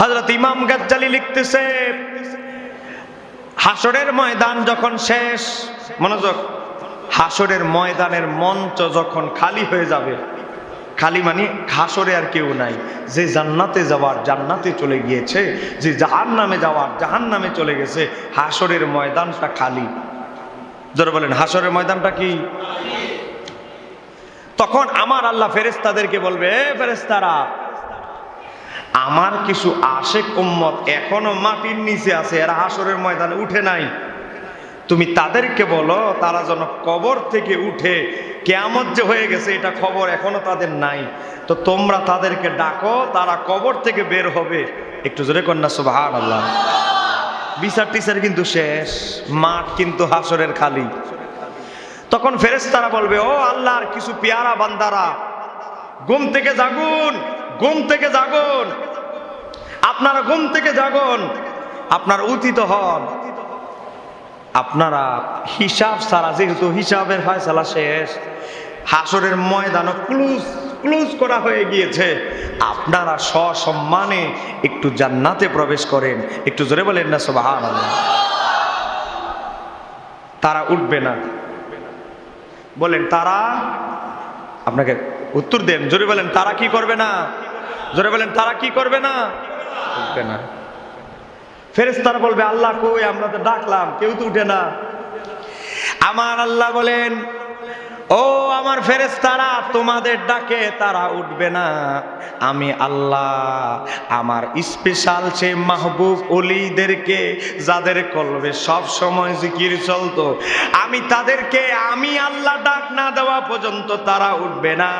হজরত ইমাম গাজ্জালি লিখতেছে হাসরের ময়দান যখন শেষ, মনোযোগ হাসরের ময়দানের মঞ্চ যখন খালি হয়ে যাবে, খালি মানে হাসরে আর কেউ নাই, যে জান্নাতে যাওয়ার জান্নাতে চলে গিয়েছে, যে জাহান নামে যাওয়ার জাহান নামে চলে গেছে হাসরের ময়দানটা খালি। জোরে বলেন হাসরের ময়দানটা কি? তখন আমার আল্লাহ ফেরেস্তাদেরকে বলবে ফেরেস্তারা আমার কিছু আশেক উম্মত এখনও মাটির নিচে আছে, এরা হাসরের ময়দানে উঠে নাই। তুমি তাদেরকে বলো, তারা যেন কবর থেকে উঠে কেয়ামত যে হয়ে গেছে, এটা খবর এখনও তাদের নাই। তো তোমরা তাদেরকে ডাকো, তারা কবর থেকে বের হবে। একটু জোরে কন্যা সুবাহান আল্লাহ বিচার টিচার কিন্তু শেষ, মাঠ কিন্তু হাসরের খালি। তখন ফেরেশতারা বলবে, ও আল্লাহর কিছু পেয়ারা বান্দারা, ঘুম থেকে জাগুন ঘুম থেকে জাগুন। আপনারা ঘুম থেকে জাগুন। আপনার উচিত হন। আপনারা হিসাব ছাড়া, যেহেতু হিসাবের ফয়সালা শেষ, হাসরের ময়দান ক্লুজ ক্লুজ করা হয়ে গিয়েছে। আপনারা সসম্মানে একটু জান্নাতে প্রবেশ করেন। একটু জোরে বলেন না সুবহান তারা উঠবে না। বলেন, তারা? আপনাকে উত্তর দেন। জোরে বলেন তারা কি করবে না? জোরে বলেন তারা কি করবে না? উঠবে না। ফেরেস্তারা বলবে আল্লাহ কই আমরা তো ডাকলাম কেউ তো উঠে না। আমার আল্লাহ বলেন ও আমার ফেরেস্তারা তোমাদের ডাকে, তারা উঠবে না। আমি আল্লাহ, আমার স্পেশাল সে মাহবুব অলিদেরকে, যাদের কলবে সব সময় জিকির চলতো, আমি তাদেরকে, আমি আল্লাহ ডাক না দেওয়া পর্যন্ত তারা উঠবে না।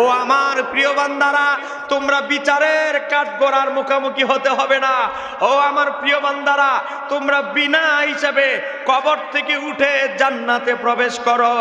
ও আমার প্রিয় বান্দারা, তোমরা বিচারের কাঠগড়ার মুখোমুখি হতে হবে না। ও আমার প্রিয় বান্দারা, তোমরা বিনা হিসাবে কবর থেকে উঠে জান্নাতে প্রবেশ করো।